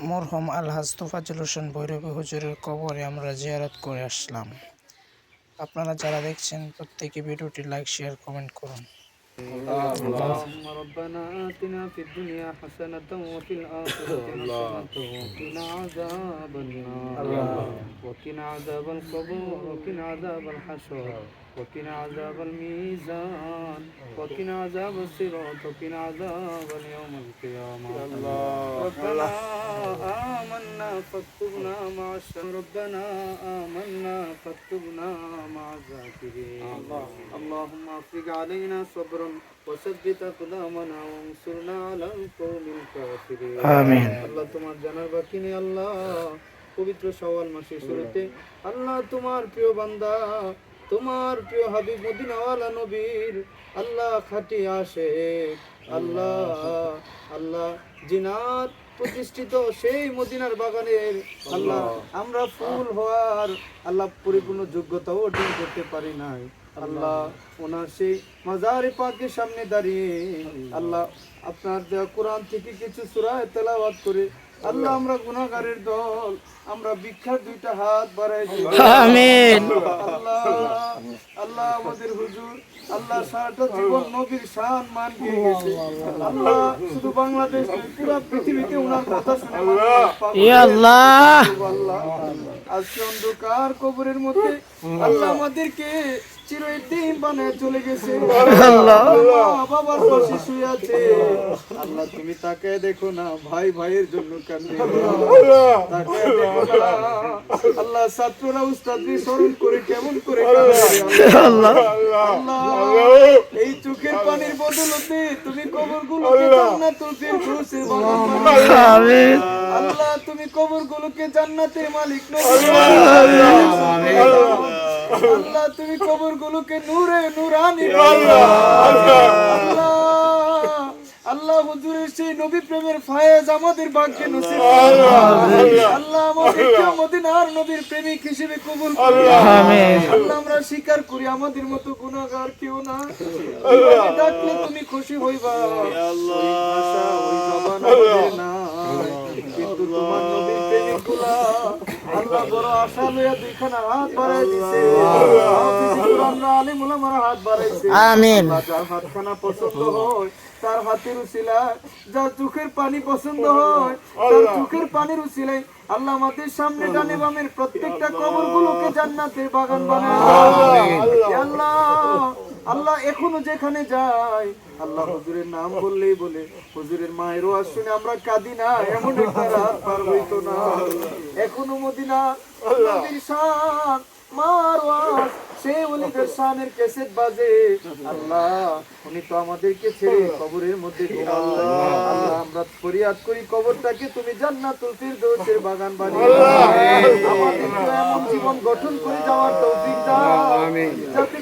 মরহম আলহাজ তোফাজুল হোসেন ভৈরবী হুজুরের কবরে আমরা জিয়ারত করে আসলাম আপনারা যারা দেখছেন প্রত্যেকে ভিডিওটি লাইক শেয়ার কমেন্ট করুন اللهم ربنا آتنا في الدنيا حسنة وفي الآخرة حسنة وقنا عذاب النار وقنا عذاب القبر وقنا عذاب الحشر وقنا عذاب الميزان وقنا عذاب الصراط وقنا عذاب اليوم القيامة ربنا آمنا فاكتبنا مع الشهر ربنا آمنا فاكتبنا مع الذاكرين اللهم افرج علينا صبرا وثبت أقدامنا وانصرنا على القوم الكافرين আমিন আল্লাহ তোমার জানার বাকি নেই আল্লাহ পবিত্র সওয়াল মাসের শুরুতে আল্লাহ তোমার প্রিয় বান্দা তোমার প্রিয় হাবিব মদিনাওয়ালা নবীর আল্লাহ খাটি আসে। আল্লাহ আল্লাহ জিনাত প্রতিষ্ঠিত সেই মদিনার বাগানের আল্লাহ আমরা ফুল হওয়ার আল্লাহ পরিপূর্ণ যোগ্যতা অর্জন করতে পারি নাই। আল্লাহ ওনার সেই মাজারে পাকের সামনে দাঁড়িয়ে আল্লাহ আপনার দেওয়া কোরআন থেকে কিছু সুরায় তেলাওয়াত করে আল্লাহ আমরা গুনাহগারের দল আমরা ভিক্ষার দুইটা হাত বাড়াই দিই আমিন। আল্লাহ আল্লাহ আমাদের হুজুর আল্লাহ সারাটা জীবন নবীর শান মান দিয়ে গেছে। আল্লাহ শুধু বাংলাদেশ পুরো পৃথিবীতে ওনার কথা শুনে আল্লাহ। আল্লাহ। আজকে অন্ধকার কবরের মধ্যে আল্লাহ আমাদেরকে চিরদিন বানায় চলে গেছে। আল্লাহ। বাবার পাশে শুয়ে আছে। আল্লাহ তুমি তাকে দেখো না ভাই ভাইয়ের জন্য কান্দে তাকে দেখো না। আল্লাহ ছাত্ররা উস্তাদকে স্মরণ করে কেমন করে আল্লাহ। আল্লাহ। এই চোখের পানির বদলতে তুমি কবরগুলোকে জান্নাতুল। আমিন। আল্লাহ তুমি কবরগুলোকে জান্নাতের মালিক। আল্লাহ। তুমি কবরগুলোকে নূরে নূরানি বানাও। আল্লাহ। আল্লাহ হুজুরের সেই নবী প্রেমের ফায়েজ আমাদের ভাগ্যে নসিব। আল্লাহ আমাদেরকে মদিনার নবীর প্রেমিক হিসেবে কবুল আল্লাহ আমরা স্বীকার করি আমাদের মতো গুনাহগার কেউ না। ডাকলে তুমি খুশি হইবা। ওই ভাষা ওই জবান আমাদের কিন্তু তোমার নবী আল্লাহ বড় আশা লইয়া দুইখানা হাত বাড়াই দিছে। আলিম উলামারা হাত বাড়াইছে। আমিন। আল্লাহ যার হাতখানা পছন্দ হয় তার হাতের উসিলায় যার চোখের পানি পছন্দ হয় তার চোখের পানির উচিলাই আল্লাহ আমাদের সামনে ডানে বামের প্রত্যেকটা কবর গুলোকে জান্নাতের বাগান বানায়। এখনও যেখানে যাই আল্লাহ হুজুরের নাম বললেই বলে হুজুরের মায়ের ওয়াজ শুনে আমরা কাঁদি না এমন একটা রাত পার হইতো না। এখনও মদিনা নবীর শান মার ওয়াজ সেই ওলিদের শানের ক্যাসেট বাজে। আল্লাহ উনি তো আমাদেরকে ছেড়ে কবরের মধ্যে আল্লাহ। আমরা ফরিয়াদ করি কবরটাকে তুমি জান্নাতুল ফিরদৌসের বাগান বানিয়ে এমন জীবন গঠন করে যাওয়ার তৌফিক দাও। যাতে